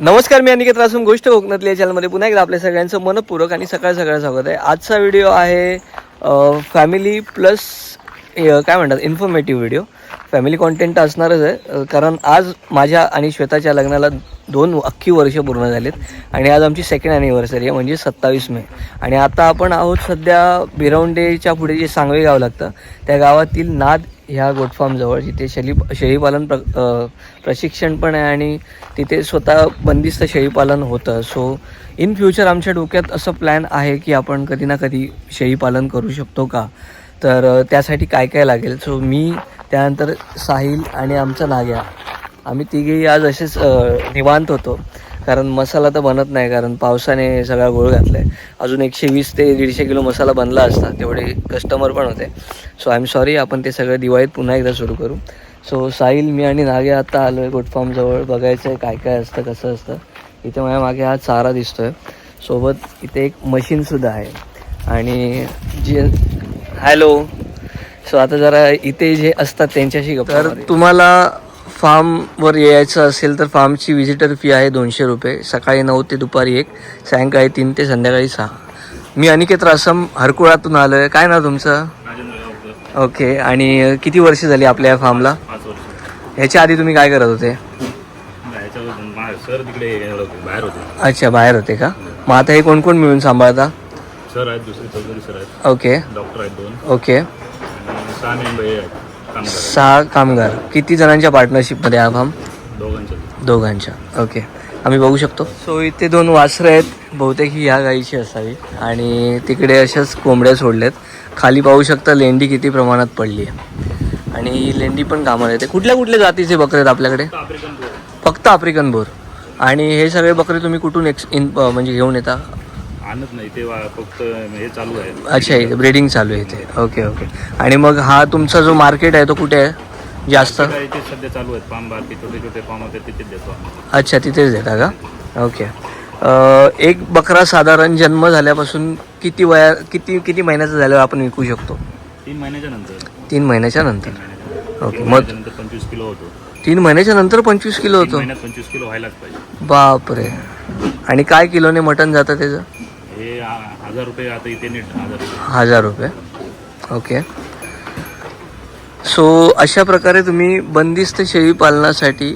नमस्कार मी अनिकेत रासून गोष्ट कोकणातली या चॅनलमध्ये पुन्हा एकदा आपल्या सगळ्यांचं मनपूरक आणि सकाळ सकाळ स्वागत आहे. आजचा व्हिडिओ आहे फॅमिली प्लस काय म्हणतात इन्फॉर्मेटिव्ह व्हिडिओ फॅमिली कॉन्टेंट असणारच आहे कारण आज माझ्या आणि श्वेताच्या लग्नाला दोन अख्खी वर्ष पूर्ण झालेत आणि आज आमची सेकंड ॲनिव्हर्सरी आहे म्हणजे सत्तावीस मे. आणि आता आपण आहोत सध्या बिरवंडेच्या पुढे जे सांगवे गाव लागतं त्या गावातील नाद ह्या गोट फार्मजवळ जिथे शेळी शेळीपालन प्र प्रशिक्षण पण आहे आणि तिथे स्वतः बंदिस्त शेळीपालन होतं. सो इन फ्युचर आमच्या डोक्यात असं प्लॅन आहे की आपण कधी ना कधी शेळीपालन करू शकतो का? तर त्यासाठी काय काय लागेल? सो मी त्यानंतर साहिल आणि आमचा नाग्या. आम्ही तिघेही आज असेच निवांत होतो. कारण मसाला तर बनत नाही कारण पावसाने सगळा गोळ घातला आहे अजून एकशे वीस ते दीडशे किलो मसाला बनला असता तेवढे कस्टमर पण होते. सो आय एम सॉरी आपण ते सगळं दिवाळीत पुन्हा एकदा सुरू करू. सो साहिल मी आणि नागे आता आलो आहे गोटफार्मजवळ बघायचं आहे काय काय असतं कसं असतं. इथे माझ्या मागे हा चारा दिसतो आहे सोबत इथे एक मशीनसुद्धा आहे. आणि जे हॅलो सो आता जरा इथे जे असतात त्यांच्याशी गप्पा तर तुम्हाला फार्मवर यायचं असेल तर फार्मची व्हिजिटर फी आहे दोनशे रुपये. सकाळी नऊ ते दुपारी एक सायंकाळी तीन ते संध्याकाळी सहा. मी अनिकेत रासम हरकुळातून आलो आहे काय नाव तुमचं? ओके आणि किती वर्ष झाली आपल्या या फार्मला ह्याच्या आधी तुम्ही काय करत होते? सर तिकडे बाहेर अच्छा बाहेर होते का? मग आता हे कोण कोण मिळून सांभाळता? सर आहेत दुसरे चौधरी सर आहेत. ओके डॉक्टर आहेत दोन. ओके आणि सहा मेंबर आहेत. कामगार. सहा कामगार. किती जणांच्या पार्टनरशिपमध्ये हा फार्म दोघांचं दोघांच्या. ओके आम्ही बघू शकतो. सो इथे दोन वासरं आहेत. बहुतेक ही ह्या गाईची असावी. आणि तिकडे अशाच कोंबड्या सोडल्यात. खाली पाहू शकता लेंडी किती प्रमाणात पडली आहे. आणि ही लेंडी पण कामाला येते. कुठल्या कुठल्या जातीचे बकरे आहेत आपल्याकडे? फक्त आफ्रिकन बोर. आणि हे सगळे बकरे तुम्ही कुठून एक्स इन म्हणजे घेऊन येता? आणत नाही ते फक्त हे चालू आहे. अच्छा ब्रीडिंग चालू आहे इथे. ओके ओके आणि मग हा तुमचा जो मार्केट आहे तो कुठे आहे? जास्त? सध्या चालू आहेत. पाम बारकी छोटे छोटे पाम होते तिथेच देतो अच्छा तिथेच देता का? ओके एक बकरा साधारण जन्म झाल्यापासून किती वया किती किती महिन्याचा झाल्यावर आपण विकू शकतो? तीन महिन्याच्या नंतर. तीन महिन्याच्या नंतर. ओके मग पंचवीस किलो होतो. तीन महिन्याच्या नंतर पंचवीस किलो होतो? पंचवीस किलो व्हायलाच पाहिजे. बापरे. आणि काय किलोने मटण जातं त्याचं? हजार रुपये आता इथे नीट हजार रुपये. हजार रुपये. ओके सो अशा प्रकारे तुम्ही बंदिस्त शेळी पालनासाठी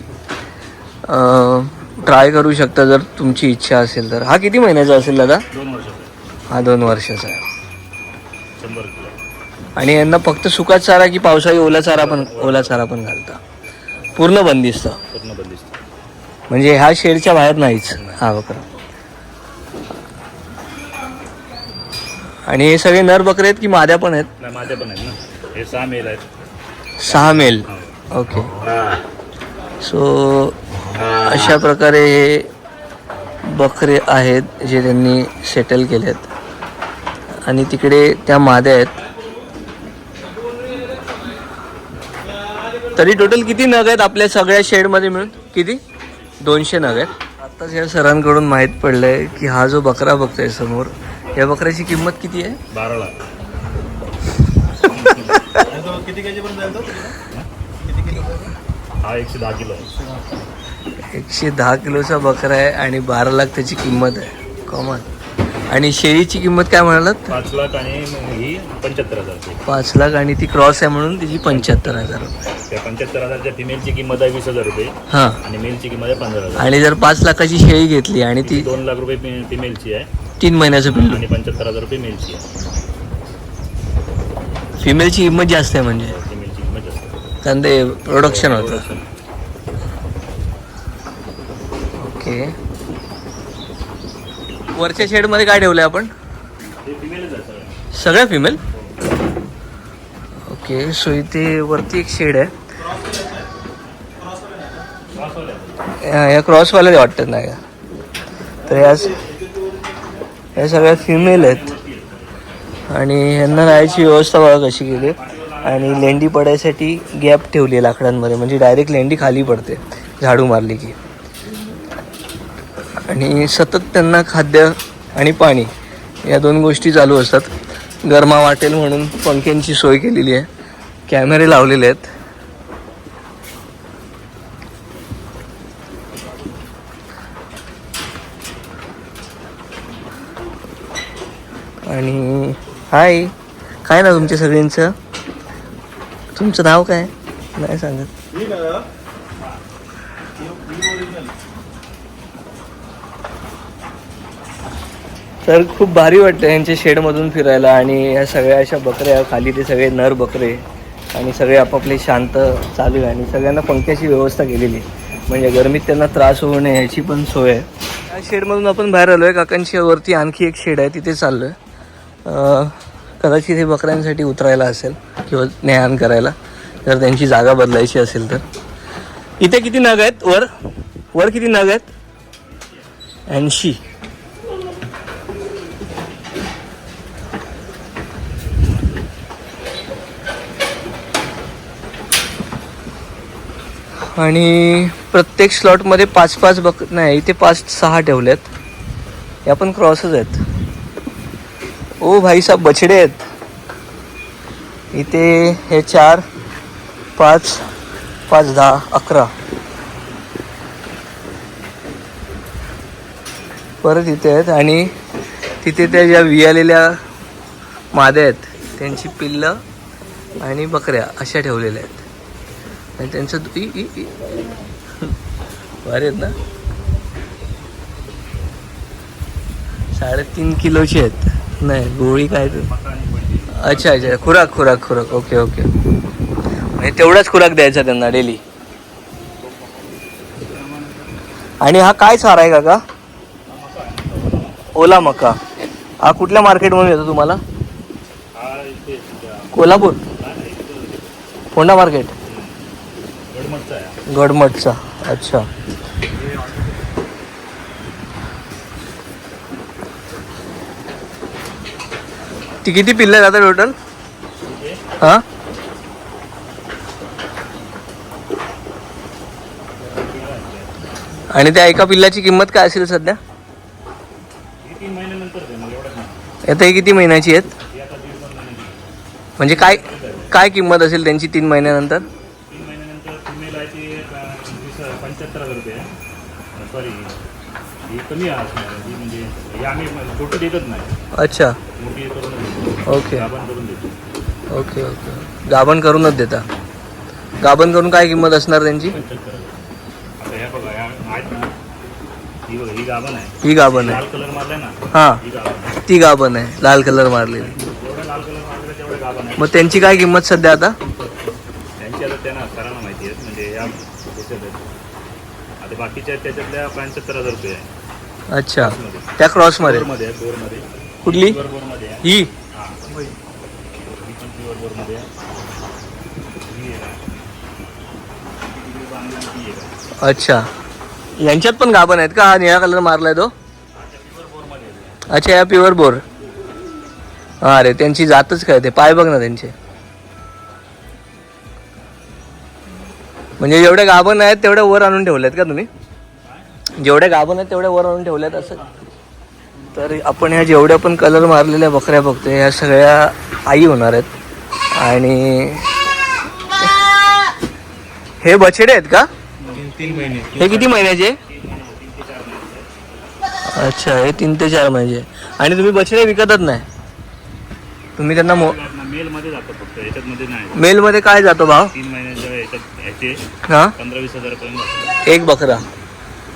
ट्राय करू शकता जर तुमची इच्छा असेल तर. हा किती महिन्याचा असेल दादा? दोन वर्षाचा हा दोन वर्षाचा आहे. शंभर आणि यांना फक्त सुका चारा की पावसाळी ओला चारा पण ओला चारा पण घालता? पूर्ण बंदिस्त. पूर्ण बंदिस्त. म्हणजे ह्या शेडच्या बाहेर नाहीच. हा बकरा आणि हे सगळे नर बकरे आहेत की माद्या पण आहेत? नाही माझ्या पण आहेत ना. हे सहा मेल आहेत. सहा मेल. ओके. सो अशा प्रकारे हे बकरे आहेत जे त्यांनी सेटल केलेत. आणि तिकडे त्या माद्या आहेत. तरी टोटल किती नग आहेत आपल्या सगळ्या शेडमध्ये मिळून? किती? दोनशे नग आहेत. आत्ताच या सरांकडून माहीत पडलंय की हा जो बकरा बघतोय समोर या बकऱ्याची किंमत किती आहे? बारा लाख. हा एकशे दहा किलो आहे. एकशे दहा किलोचा बकरा आहे आणि बारा लाख त्याची किंमत आहे. कॉमन आणि शेळीची किंमत काय म्हणालात? पाच लाख आणि ही पंच्याहत्तर हजारची पाच लाख आणि ती क्रॉस आहे म्हणून तिची पंच्याहत्तर हजार रुपये. त्या पंच्याहत्तर हजारच्या फिमेलची किंमत आहे वीस हजार रुपये हां. आणि मेलची किंमत आहे पंधरा हजार. आणि जर पाच लाखाची शेळी घेतली आणि ती दोन लाख रुपये फि- फिमेलची आहे. तीन महिन्याचं पिल्लू आणि पंच्याहत्तर हजार रुपये मेलची आहे. फिमेलची किंमत जास्त आहे म्हणजे. फिमेलची किंमत जास्त कारण ते प्रोडक्शन होतं. ओके वरच्या शेडमध्ये काय ठेवलं आपण? फिमेलच आहे सगळं. सगळ्या फिमेल ओके सो इथे वरती एक शेड आहे. या- या क्रॉसवाल्या वाटतात नाही का? तर या या सगळ्या फिमेल आहेत. आणि ह्यांना राहायची व्यवस्था बघा कशी केली. आणि लेंडी पडायसाठी गॅप ठेवली आहे लाकडांमध्ये. म्हणजे डायरेक्ट लेंडी खाली पडते. झाडू मारली की. आणि सतत त्यांना खाद्य आणि पाणी या दोन गोष्टी चालू असतात. गरमा वाटेल म्हणून पंख्यांची सोय केलेली आहे. कॅमेरे लावलेले आहेत आणि हाय काय ना तुमच्या सगळ्यांचं? तुमचं नाव काय? नाही सांगत. तर खूप भारी वाटतं यांच्या शेडमधून फिरायला आणि या सगळ्या अशा बकऱ्या खाली ते सगळे नर बकरे आणि सगळे आपापले शांत चालू आहे आणि सगळ्यांना पंख्याची व्यवस्था केलेली आहे. म्हणजे गरमीत त्यांना त्रास होऊ नये याची पण सोय आहे. या शेडमधून आपण बाहेर आलो आहे काकांच्या वरती आणखी एक शेड आहे. तिथे चाललो आहे कदाचित हे बकऱ्यांसाठी उतरायला असेल किंवा ज्ञान करायला जर त्यांची जागा बदलायची असेल तर. इथे किती नग आहेत? वर? वर किती नग आहेत? ऐंशी. आणि प्रत्येक स्लॉटमध्ये पाच पाच बक नाही इथे पाच सहा ठेवलेत. या पण क्रॉसच आहेत. ओ भाई साहेब बछडे आहेत. इथे हे चार पाच पाच दहा अकरा. परत इथे आहेत आणि तिथे त्या ज्या वियालेल्या माद्या आहेत त्यांची पिल्लं आणि बकऱ्या अशा ठेवलेल्या आहेत. आणि त्यांचं दु- भारी आहेत ना? साडेतीन किलोची आहेत. नाही गोळी काय अच्छा अच्छा खुराक खुराक खुराक. Okay okay. म्हणजे तेवढाच खुराक द्यायचा त्यांना डेली. आणि हा काय सार आहे काका? ओला मका. हा कुठल्या मार्केटमधून येतो तुम्हाला? कोल्हापूर? Honda market? गडमठचा. अच्छा. ती किती पिल्ले आहेत आता टोटल हा? आणि त्या एका पिल्लाची किंमत काय असेल सध्या? आता ही किती महिन्याची आहेत? म्हणजे काय काय किंमत असेल त्यांची तीन महिन्यानंतर? पंच्याहत्तर हजार रुपये. सॉरी ही कमी आहे ही म्हणजे ही आम्ही छोटी देतच नाही. अच्छा. मोठी करून देतो. ओके. गाभण करून देतो. Okay okay. गाभण करूनच देता. गाभण करून काय किंमत असणार त्यांची? पंच्याहत्तर हजार. आता ह्या बघा ह्या आहेत ना ही बघा ही गाभण आहे. ही गाभण आहे. लाल कलर मारलाय ना हां. ही गाभण आहे. ती गाभण आहे लाल कलर मारलेली. जेवढं लाल कलर मारलं तेवढं गाभण आहे. मग त्यांची काय किंमत सध्या आता? त्यांची आता त्यांना माहिती आहेत म्हणजे या याच्यात आहेत आता बाकीच्या आहेत त्याच्यातल्या पंच्याहत्तर हजार रुपये आहे. अच्छा. त्या आहे बोरमध्ये कुठली? प्युअर बोरमध्ये आहे. ही? हां. ही पण प्युअर बोरमध्ये आहे ही एक आहे ही बांगला आणि ती एक आहे अच्छा. यांच्यात पण गाभण आहेत का? हा निळा कलर मारलाय तो. प्युअर बोरमध्ये आहे अच्छा या प्युअर बोर हा अरे त्यांची जातच काय ते पाय बघ ना त्यांचे. म्हणजे जेवढे गाभण आहेत तेवढ्या वर आणून ठेवलेत का तुम्ही? जेवढ्या गाभण आहेत तेवढ्या वर आणून ठेवल्यात असं. तर आपण ह्या जेवढ्या पण कलर मारलेल्या बकऱ्या बघतोय ह्या सगळ्या आई होणार आहेत. आणि हे बछडे आहेत का? तीन महिने हे किती महिन्याचे? अच्छा हे तीन ते चार महिन्याचे. आणि तुम्ही बछडे विकतच नाही. तुम्ही त्यांना मो मेलमध्ये जातो फक्त याच्यातमध्ये नाही मेलमध्ये काय जातो भाव? तीन महिन्याच्या याच्यात ह्याचे हा? पंधरा वीस हजारपर्यंत जातो. एक बकरा.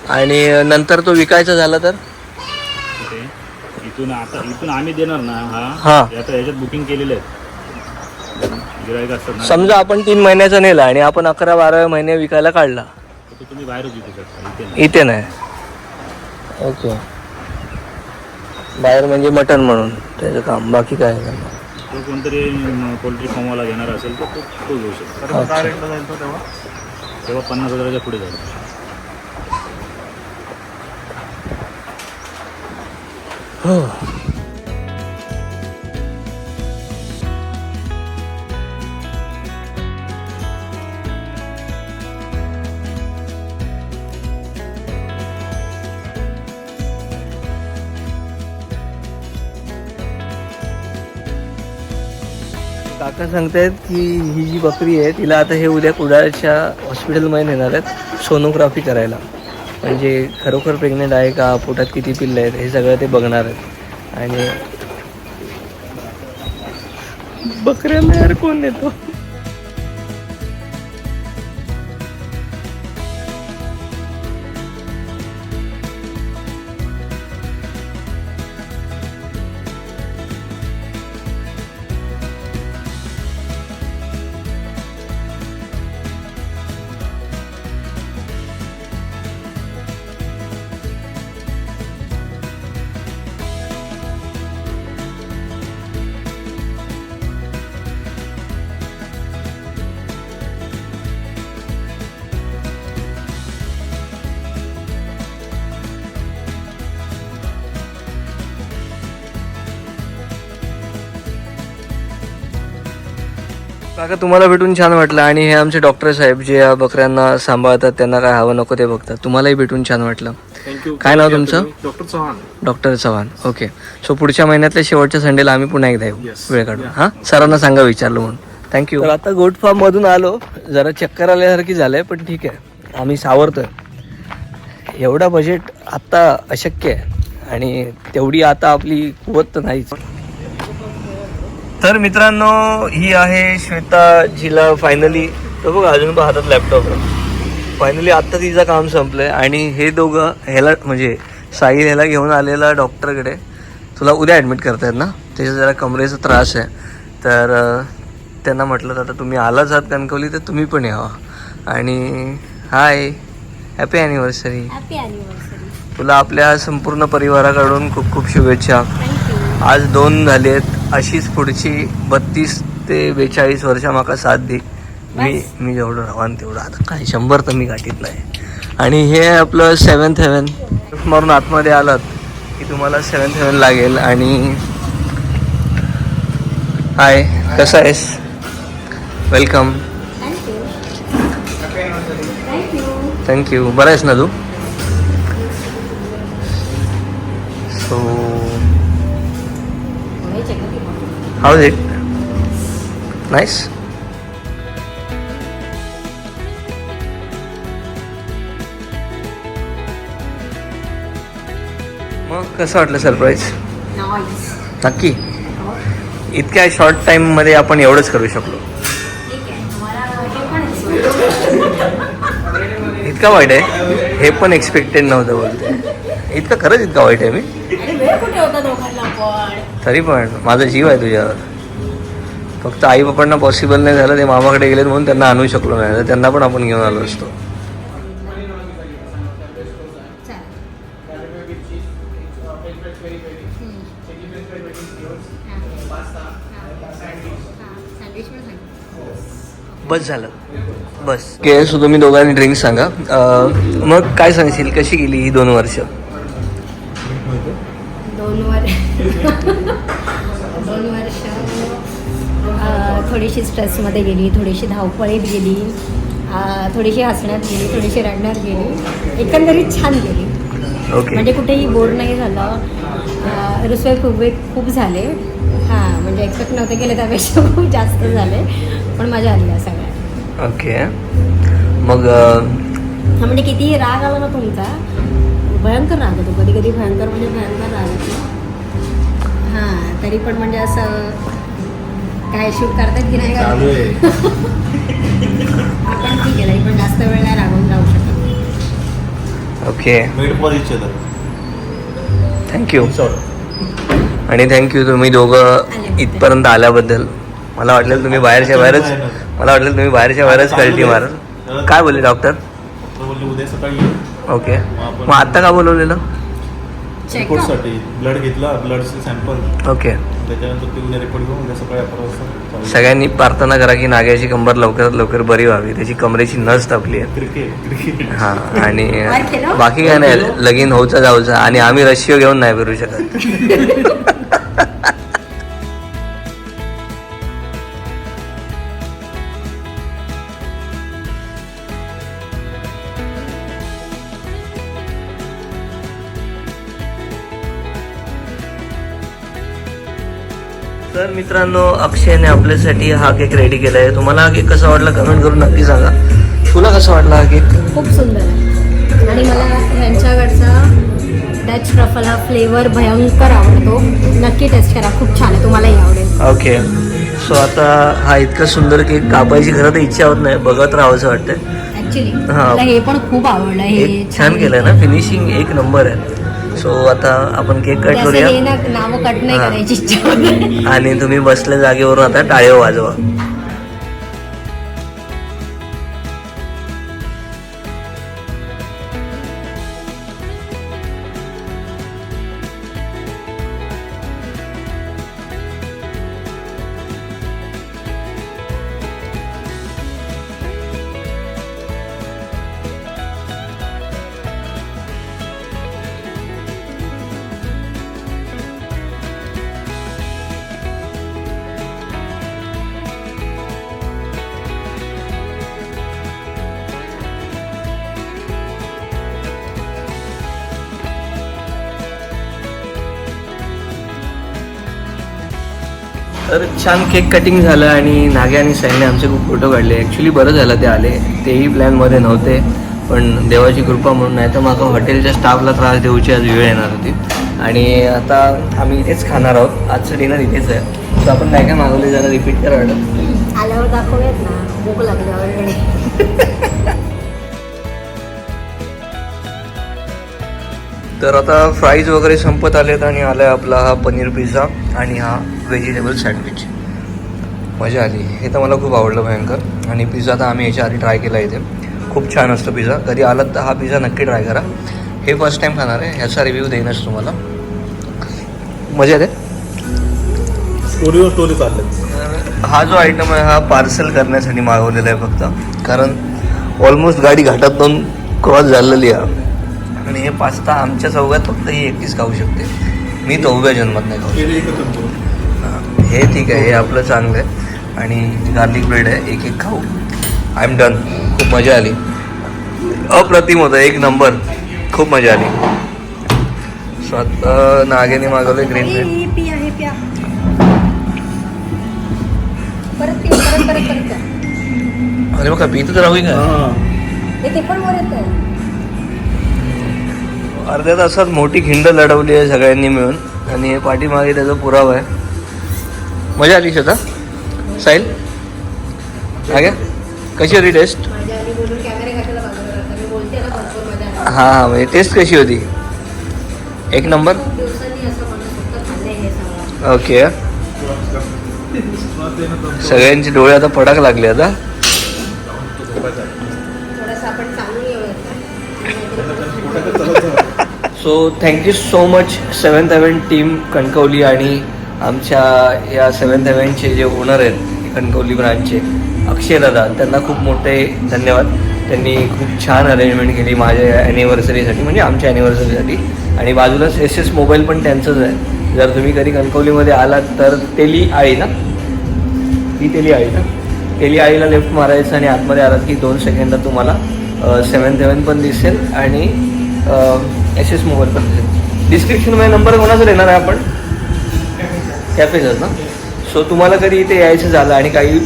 आणि नंतर तो विकायचा झाला तर? कुठे इथून आता इथून आम्ही देणार ना हा. हा. आता ह्याच्यात बुकिंग केलेले आहेत गिराईक असतात ना. समजा आपण तीन महिन्याचा नेला आणि आपण अकरा बारा महिने विकायला काढला. तर तुम्ही बाहेरच विकू शकता. इथे नाही. इथे नाही. ओके. बाहेर म्हणजे मटन म्हणून. त्याचं काम. बाकी काय नाही. तो कोणतरी पोल्ट्री फार्मवाला घेणार असेल तर तो तो घेऊ शकतो. अच्छा. तेव्हा पन्नास हजाराच्या पुढे जाईल. हो. काका सांगतायत की ही जी बकरी आहे तिला आता हे उद्या कुडाळच्या हॉस्पिटलमध्ये नेणार आहेत सोनोग्राफी करायला. म्हणजे खरोखर प्रेग्नेंट आहे का? पोटात किती पिल्लं आहेत? हे सगळं ते बघणार आहेत. आणि बकऱ्यांना यार कोण देतो? काका तुम्हाला भेटून छान वाटलं आणि हे आमचे डॉक्टर साहेब जे या बकऱ्यांना सांभाळतात त्यांना काय हवं नको ते बघतात तुम्हालाही भेटून छान वाटलं. थँक्यू काय नाव तुमचं? Doctor Chavan doctor Chavan okay so पुढच्या महिन्यातल्या शेवटच्या संडेला आम्ही पुन्हा एकदा येऊ. वेळ काढून. हां? सरांना सांगा विचारलं म्हणून. थँक्यू तर आता गोट फार्म मधून आलो. जरा चक्कर आल्यासारखी झालंय पण ठीक आहे. आम्ही सावरतोय. एवढा बजेट आत्ता अशक्य आहे. आणि तेवढी आता आपली कुवत तर नाहीच. तर मित्रांनो ही आहे श्वेता जिला फायनली तो बघा अजून पण हातात लॅपटॉप फायनली आत्ता तिचं काम संपलंय आणि हे दोघं ह्याला म्हणजे साहिल ह्याला घेऊन आलेला डॉक्टरकडे तुला उद्या ॲडमिट करतायत ना? त्याचा जरा कमरेचा त्रास आहे. तर त्यांना म्हटलं तर आता तुम्ही आलाच आहात कणकवली तर तुम्ही पण यावा. आणि हाय हॅपी ॲनिव्हर्सरी तुला आपल्या संपूर्ण परिवाराकडून खूप खूप शुभेच्छा. आज दोन झाली आहेत. अशीच पुढची बत्तीस ते बेचाळीस वर्षा माका साथ दे. मी मी जेवढं रावान तेवढं. आता काय शंभर तर मी गाठीत नाही. आणि हे आपलं सेवन्थ हेवन मारून आतमध्ये आलात की तुम्हाला सेवन्थ हेवन लागेल आणि हाय कसा आहेस? वेलकम थँक्यू बरं आहेस ना तू? सो हाऊ इट नाईस मग कसं वाटलं सरप्राईज नक्की. इतक्या शॉर्ट टाईममध्ये आपण एवढंच करू शकलो. इतका वाईट आहे. हे पण एक्सपेक्टेड नव्हतं बोलते इतकं खरंच इतका वाईट आहे मी. तरी पण माझा जीव आहे तुझ्यावर. फक्त आई पप्पांना पॉसिबल नाही झालं ते मामाकडे गेलेत म्हणून त्यांना आणू शकलो नाही तर त्यांना पण आपण घेऊन आलो असतो. बस झालं. बस. के सो तुम्ही दोघांनी ड्रिंक सांगा. मग काय सांगशील? कशी गेली ही दोन वर्ष? दोन वर दोन वर्ष थोडीशी स्ट्रेसमध्ये गेली थोडीशी धावपळीत गेली थोडीशी हसण्यात गेली थोडीशी रडण्यात गेली. एकंदरीत छान गेली. म्हणजे कुठेही बोर नाही झालं. रुसवे फुगवे खूप झाले. हां म्हणजे एक्सपेक्ट नव्हते केले त्यापेक्षा खूप जास्त झाले. पण मजा आली सगळ्या. ओके. मग हा म्हणजे कितीही राग आला ना तुमचा भयंकर राग येतो. कधी कधी भयंकर म्हणजे भयंकर राग येतो. हां तरी पण म्हणजे असं काय शूट करतात की नाही आपण ठीक आहे तरी पण जास्त वेळ नाही रागवून राहू शकत. ओके थँक्यू आणि थँक्यू तुम्ही दोघं इथपर्यंत आल्याबद्दल. मला वाटलं तुम्ही बाहेरच्या बाहेरच मला वाटलं तुम्ही बाहेरच्या बाहेरच कल्टी मारल काय बोलले डॉक्टर बोलले उद्या सकाळी. ओके. मग आत्ता का बोलवलेलं? चेकअप रिपोर्टसाठी ब्लड घेतला ब्लडचे सॅम्पल ओके. त्याच्यानंतर ते उद्या रिपोर्ट घेऊन उद्या सकाळी अकरा वाजता. चालू. सगळ्यांनी प्रार्थना करा की नाग्याची कंबर लवकरात लवकर बरी व्हावी. त्याची कमरेची नस टाकली आहे. क्रिकेट क्रिकेट हा आणि? बाकी काय नाही. लगीन होऊचा जाऊचा. आणि आम्ही रशियो घेऊन नाही फिरू शकत. मित्रांनो अक्षयने आपल्यासाठी हा केक रेडी केला आहे तुम्हाला हा केक कसा वाटला कमेंट करून नक्की सांगा. तुला कसा वाटला हा केक खूप सुंदर आहे. आणि मला ह्यांच्याकडचा डच ट्रफल हा फ्लेवर भयंकर आवडतो. नक्की टेस्ट करा खूप छान आहे. तुम्हालाही आवडेल. ओके सो आता हा इतका सुंदर केक कापायची खरं तर इच्छा होत नाही. बघत राहावंसं वाटतं ऍक्च्युली हा. हे पण खूप आवडलं. हे एक छान केलंय ना? फिनिशिंग एक नंबर आहे. सो आता आपण केक कट करूया. नावं कट नाही. करायची आणि तुम्ही बसल्या जागेवरून आता टाळ्या वाजवा. तर छान केक कटिंग झालं आणि नागे आणि साईने आमचे खूप फोटो काढले. ॲक्च्युली बरं झालं ते आले. तेही प्लॅनमध्ये नव्हते. पण देवाची कृपा म्हणून नाही तर मग हॉटेलच्या स्टाफला त्रास देऊची आज वेळ येणार होती. आणि आता आम्ही इथेच खाणार आहोत. आजचं डिनर इथेच आहे. तर आपण काय काय मागवले जरा रिपीट करा मॅडम. आल्यावर दाखवूयात ना. भूक लागली ऑलरेडी तर आता फ्राईज वगैरे संपत आलेत आणि आला आहे आपला हा पनीर पिझ्झा आणि हा व्हेजिटेबल सँडविच मजा आली. हे तर मला खूप आवडलं भयंकर. आणि पिझ्झा तर आम्ही याच्या आधी ट्राय केला इथे. खूप छान असतं पिझ्झा कधी आलात तर हा पिझ्झा नक्की ट्राय करा. हे फर्स्ट टाईम खाणार आहे. ह्याचा रिव्ह्यू देईनच तुम्हाला. मजा येते? स्टोरीवर स्टोरी चालले हा जो आयटम आहे हा पार्सल करण्यासाठी मागवलेला आहे फक्त. कारण ऑलमोस्ट गाडी घाटातून क्रॉस झालेली आहे. आणि हे पास्ता आमच्या चौघात फक्त ही एकटीच खाऊ शकते. मी तर उभ्या जन्मात नाही खाऊ हां, हे ठीक आहे हे आपलं चांगलं आहे. आणि गार्लिक ब्रेड आहे एक एक खाऊ. आय एम डन खूप मजा आली. अप्रतिम होतं एक नंबर खूप मजा आली. सो आता नागेने मागवलं ग्रीन ब्रेड पिया पिया. परत पिया परत परत परत द्या. अरे बघा पितच राहू का? हे. अर्ध्या तासात मोठी खिंड लढवली आहे सगळ्यांनी मिळून. आणि हे पाठीमागे त्याचा पुरावा आहे. मजा आली स्वतः साहिल? अगे कशी होती टेस्ट हां हां म्हणजे टेस्ट कशी होती? एक नंबर ओके सगळ्यांचे डोळे आता पडाक लागले आता. So thank you so much seven seven team Kankavli आणि आमच्या या सेवन्थ हेवनचे जे ओनर आहेत कणकवली ब्रांचचे अक्षय दादा त्यांना खूप मोठे धन्यवाद. त्यांनी खूप छान अरेंजमेंट केली माझ्या ॲनिव्हर्सरीसाठी म्हणजे आमच्या ॲनिव्हर्सरीसाठी आणि बाजूलाच एस एस मोबाईल पण त्यांचंच आहे. जर तुम्ही कधी कणकवलीमध्ये आलात तर तेली आळी ना? ही तेली आळी ना? तेली आळीला लेफ्ट मारायचं आणि आतमध्ये आलात की दोन सेकंदात तुम्हाला सेवन सेवन पण दिसेल आणि एस एस मोबाईल पण दिसेल. डिस्क्रिप्शनमध्ये नंबर कोणाचा देणार आहे आपण? कॅफेचाच ना? सो तुम्हाला कधी इथे यायचं झालं आणि काही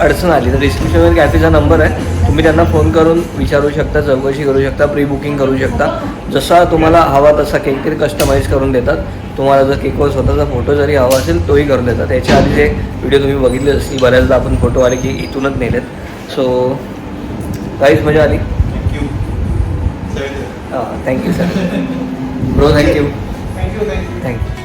अडचण आली तर डिस्क्रिप्शनमध्ये कॅफेचा नंबर आहे. तुम्ही त्यांना फोन करून विचारू शकता चौकशी करू शकता प्री बुकिंग करू शकता. जसा तुम्हाला हवा तसा केक तरी कस्टमाइज करून देतात. तुम्हाला जर केकवर स्वतःचा फोटो जरी हवा असेल तोही करून देतात. याच्या आधी जे व्हिडिओ तुम्ही बघितले असतील बऱ्याचदा आपण फोटो आले की इथूनच नेलेत. सो काहीच मजा आली? हां thank you sir bro thank you thank you